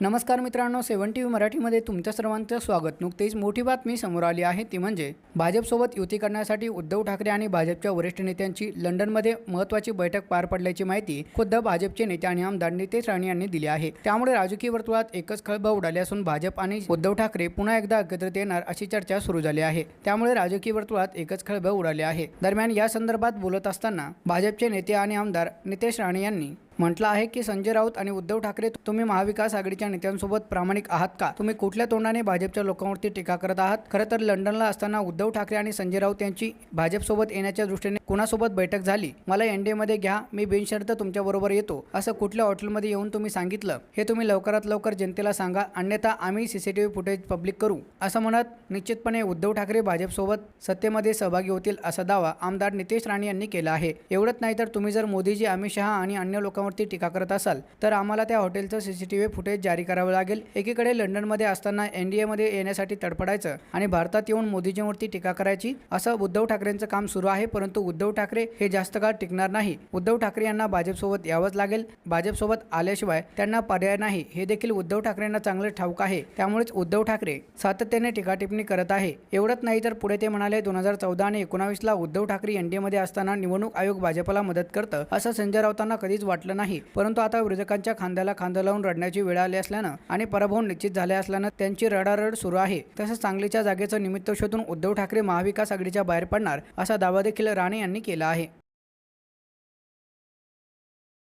नमस्कार मित्रांनो सेवन T V मराठीमध्ये तुमच्या सर्वांचं स्वागत. नुकतीच मोठी बातमी समोर आली आहे ती म्हणजे भाजपसोबत युती करण्यासाठी उद्धव ठाकरे आणि भाजपच्या वरिष्ठ नेत्यांची लंडनमध्ये महत्त्वाची बैठक पार पडल्याची माहिती खुद्द भाजपचे नेते आणि आमदार नितेश राणे यांनी दिली आहे. त्यामुळे राजकीय वर्तुळात एकच खळबळ उडाली असून भाजप आणि उद्धव ठाकरे पुन्हा एकदा एकत्रित येणार अशी चर्चा सुरू झाली आहे. त्यामुळे राजकीय वर्तुळात एकच खळबळ उडाली आहे. दरम्यान या संदर्भात बोलत असताना भाजपचे नेते आणि आमदार नितेश राणे यांनी म्हटलं आहे की संजय राऊत आणि उद्धव ठाकरे तुम्ही महाविकास आघाडीच्या नेत्यांसोबत प्रामाणिक आहात का? तुम्ही कुठल्या तोंडाने भाजपच्या लोकांवरती टीका करत आहात? खरं तर लंडनला असताना उद्धव ठाकरे आणि संजय राऊत यांची भाजपसोबत येण्याच्या दृष्टीने कुणासोबत बैठक झाली? मला एनडीएमध्ये घ्या मी बिनशर्त तुमच्याबरोबर येतो. असं कुठल्या हॉटेलमध्ये येऊन तुम्ही सांगितलं? हे तुम्ही लवकरात लवकर जनतेला सांगा अन्यथा आम्ही सीसीटीव्ही फुटेज पब्लिक करू. असं म्हणत निश्चितपणे उद्धव ठाकरे भाजपसोबत सत्तेमध्ये सहभागी होतील असा दावा आमदार नितेश राणे यांनी केला आहे. एवढंच नाही तर तुम्ही जर मोदीजी अमित शहा आणि अन्य लोकांवरती टीका करत असाल तर आम्हाला त्या हॉटेलचं सीसीटीव्ही फुटेज जारी करावं लागेल. एकीकडे लंडनमध्ये असताना एनडीएमध्ये येण्यासाठी तडपडायचं आणि भारतात येऊन मोदीजींवरती टीका करायची असं उद्धव ठाकरेंचं काम सुरू आहे परंतु उद्धव ठाकरे हे जास्त काळ टिकणार नाही. उद्धव ठाकरे यांना भाजपसोबत यावंच लागेल. भाजपसोबत आल्याशिवाय त्यांना पर्याय नाही. हे देखील उद्धव ठाकरेंना चांगलं ठाऊक आहे. त्यामुळेच उद्धव ठाकरे सातत्याने टीकाटिपणी करत आहे. एवढंच नाही तर पुढे ते म्हणाले दोन हजार चौदा आणि एकोणावीसला उद्धव ठाकरे एनडीएमध्ये असताना निवडणूक आयोग भाजपला मदत करतं असं संजय राऊतांना कधीच वाटलं नाही. परंतु आता विरोधकांच्या खांद्याला खांदा लावून रडण्याची वेळ आली असल्यानं आणि पराभव निश्चित झाले असल्यानं त्यांची रडारड सुरू आहे. तसंच सांगलीच्या जागेचं निमित्त शोधून उद्धव ठाकरे महाविकास आघाडीच्या बाहेर पडणार असा दावा देखील राणे यांनी केला आहे.